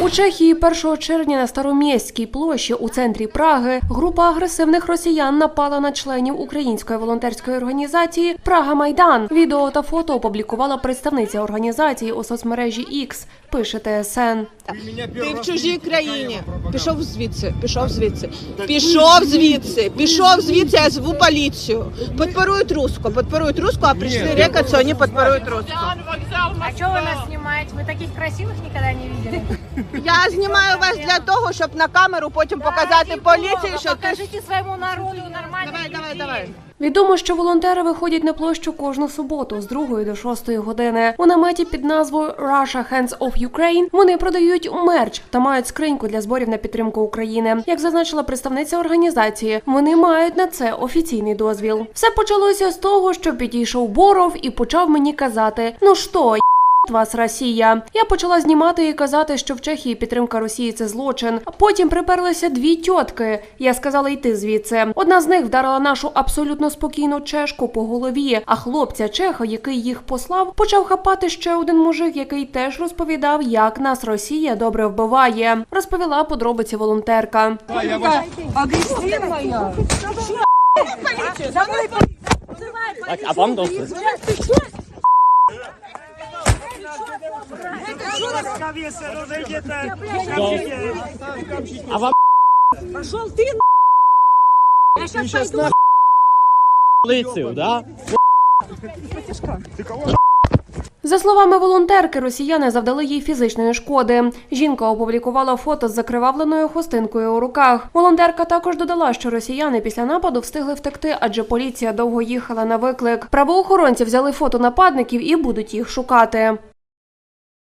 У Чехії 1 червня на Старомєстській площі у центрі Праги група агресивних росіян напала на членів української волонтерської організації Прага Майдан. Відео та фото опублікувала представниця організації у соцмережі X, пише ТСН. Ти в чужій країні. Пішов звідси, пішов звідси. Пішов звідси, пішов звідси, я зву поліцію. Подпорують руску, подпорують руску, а прийшли рекать, що вони подпорують руску. А что вы нас снимаете? Вы таких красивых никогда не видели? Я знімаю вас для того, щоб на камеру потім показати поліції, що ти... Покажите своему народу нормально. Давай, давай, давай. Відомо, що волонтери виходять на площу кожну суботу з 2 до 6 години. У наметі під назвою Russia Hands of Ukraine вони продають мерч та мають скриньку для зборів на підтримку України. Як зазначила представниця організації, вони мають на це офіційний дозвіл. Все почалося з того, що підійшов Боров і почав мені казати: ну що, вас Росія. Я почала знімати і казати, що в Чехії підтримка Росії це злочин. А потім приперлися дві тьотки. Я сказала йти звідси. Одна з них вдарила нашу абсолютно спокійну чешку по голові. А хлопця чеха, який їх послав, почав хапати ще один мужик, який теж розповідав, як нас Росія добре вбиває. Розповіла подробиці волонтерка. А вам доступ? Łaskawie se rozejdziecie. A вам полицію, да? За словами волонтерки, росіяни завдали їй фізичної шкоди. Жінка опублікувала фото з закривавленою хустинкою у руках. Волонтерка також додала, що росіяни після нападу встигли втекти, адже поліція довго їхала на виклик. Правоохоронці взяли фото нападників і будуть їх шукати.